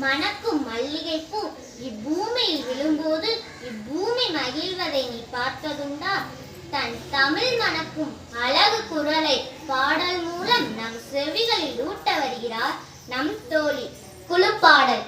மணக்கும் மல்லிகைப்பூ இப்பூமியில் விழும்போது இப்பூமி மகிழ்வதை நீ பார்த்ததுண்டா? தன் தமிழ் மணக்கும் அழகு குரலை பாடல் மூலம் நம் செவிகளில் ஊட்ட வருகிறார் நம் தோழி. குழுப்பாடல்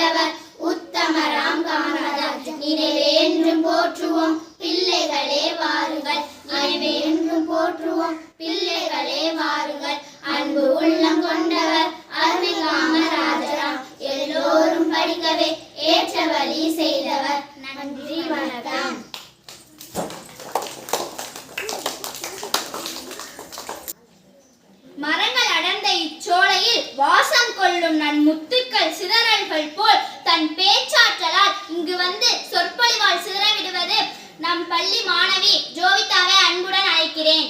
நின்றவர் உத்தமராம் காமராஜ் நினைவே என்றும் போற்றுவோம். பிள்ளைகளே வாருங்கள். நினைவே என்றும் போற்றுவோம். பிள்ளைகளே வாருங்கள். அன்பு உள்ளம் கொண்டவர். அருமை காமராஜராம். எல்லோரும் படிக்கவே ஏற்ற வழி செய்தவர். நன்றி வணக்கம். மாணவி ஜோவிதாவை அன்புடன் அழைக்கிறேன்.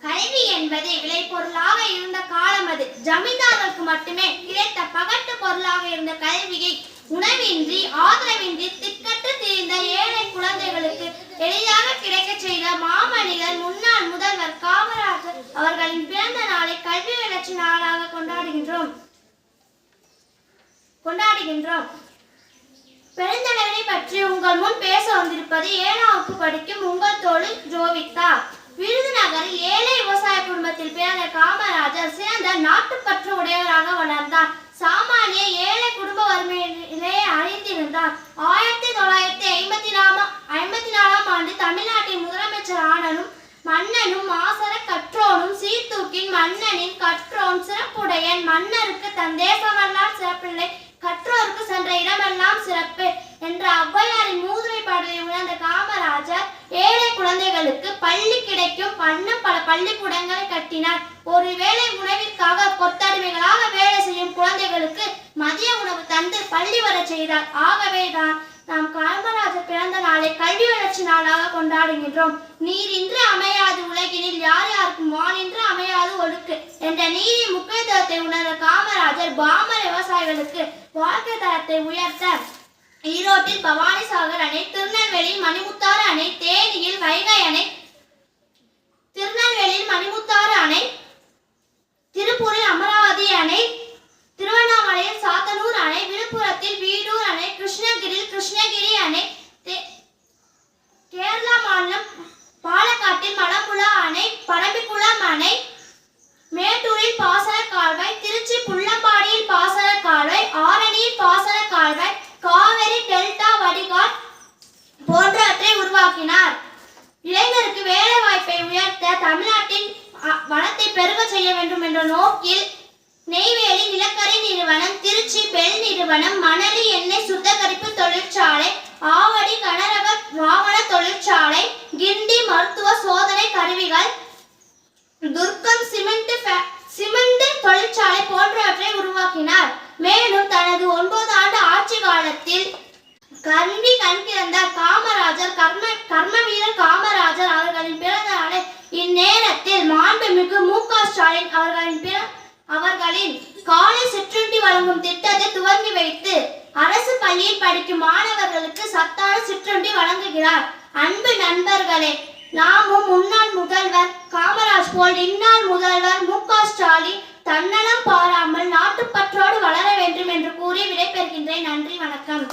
கல்வி என்பது விளைபொருளாக இருந்த காலம் அது. ஜமீன்தார்களுக்கு மட்டுமே கிடைத்த பகட்டு பொருளாக இருந்த கல்வியை உணவின்றி ஆதரவின்றி திக்கற்று திரிந்த ஏழை குழந்தைகளுக்கு எளிதாக கிடைக்க செய்த மாமனிதர் முன்னாள் முதல்வர் காமராஜர் அவர்களின் பிறந்த நாளை கல்வி வளர்ச்சி நாளாக கொண்டாடுகின்றோம். கொண்டாடுகின்றோம். பெருந்தலைவனை பற்றி உங்கள் முன் பேச வந்திருப்பது ஏழாம் படிக்கும் உங்கள் தோழி ஜோவிதா. விருதுநகரில் ஏழை விவசாய குடும்பத்தில் பிறந்த காமராஜர் சிறந்த நாட்டுப்பற்று உடையவராக வளர்ந்தார். சாமானிய ஏழை குடும்ப வறுமையிலே அறிந்திருந்தார் ஆயிரத்தி தொள்ளாயிரத்தி ஐம்பத்தி நாலாம் ஐம்பத்தி நாலாம் ஆண்டு தமிழ்நாட்டின் முதலமைச்சர் ஆனனும் மன்னனும் மாசர கற்றோனும் சீர்தூக்கின் மன்னனின் கற்றோன் சிறப்புடையன் மன்னருக்கு தன் தேசமெல்லாம் சிறப்பில்லை. கற்றோருக்கு சென்ற இடமெல்லாம் சிறப்பு என்ற ஔவையாரின் மூதுரை பாடலை உணர்ந்த காமராஜர் ஏழை குழந்தைகளுக்கு பள்ளி கிடைக்கும் பண்ணும் பல பள்ளிக்கூடங்களை கட்டினார். ஒருவேளை உணவிற்காக கொத்தடிமைகளாக வேலை செய்யும் குழந்தைகளுக்கு மதிய உணவு தந்து பள்ளி வரச் செய்தார். ஆகவேதான் நாம் காமராஜர் பிறந்த நாளை கல்வி வளர்ச்சி நாளாக கொண்டாடுகின்றோம். நீரின்றி அமையாது உலகினில் யார் யாருக்கும் வானின்றி என்ற நீரின் முக்கியத்துவத்தை உணர்ந்த காமராஜர் பாமர விவசாயிகளுக்கு வாழ்க்கை தரத்தை உயர்த்த ஈரோட்டில் பவானிசாகர் அணை திருநெல்வேலி மணிமுத்தாறு அணை தேனியில் வைகை அணை திருநெல்வேலியில் மணிமுத்தாறு அணை திருப்பூரில் அமராவதி உருவாக்கினார். இளைஞருக்கு வேலை வாய்ப்பை உயர்த்த தமிழ்நாட்டின் அ, வளத்தை பெருக செய்ய வேண்டும் என்ற நோக்கில் நெய்வேலி நிலக்கரி நிறுவனம் திருச்சி பெல் நிறுவனம் மணலி எண்ணெய் சுத்தகரிப்பு தொழிற்சாலை ஆவடி கனரக வாகன தொழிற்சாலை கிண்டி மருத்துவ சோதனை கருவிகள் துர்க்கம் சிமெண்ட் சிமெண்ட் தொழிற்சாலை போன்றவற்றை உருவாக்கினார். மேலும் தனது ஒன்பது ஆண்டு ஆட்சி காலத்தில் கல்வி கண் திறந்த காமராஜர் கர்ம கர்ம வீரர் காமராஜர் அவர்களின் பிறந்த நாளை இந்நேரத்தில் மாண்புமிகு மு க ஸ்டாலின் அவர்களின் பிற அவர்களின் காலை சிற்றுண்டி வழங்கும் திட்டத்தை துவங்கி வைத்து அரசு பள்ளியில் படிக்கும் மாணவர்களுக்கு சத்தான சிற்றுண்டி வழங்குகிறார். அன்பு நண்பர்களே நாமும் முன்னாள் முதல்வர் காமராஜ் போல் இந்நாள் முதல்வர் மு க ஸ்டாலின் தன்னலம் பாராமல் நாட்டுப்பற்றோடு வளர வேண்டும் என்று கூறி விடைபெறுகின்றேன். நன்றி வணக்கம்.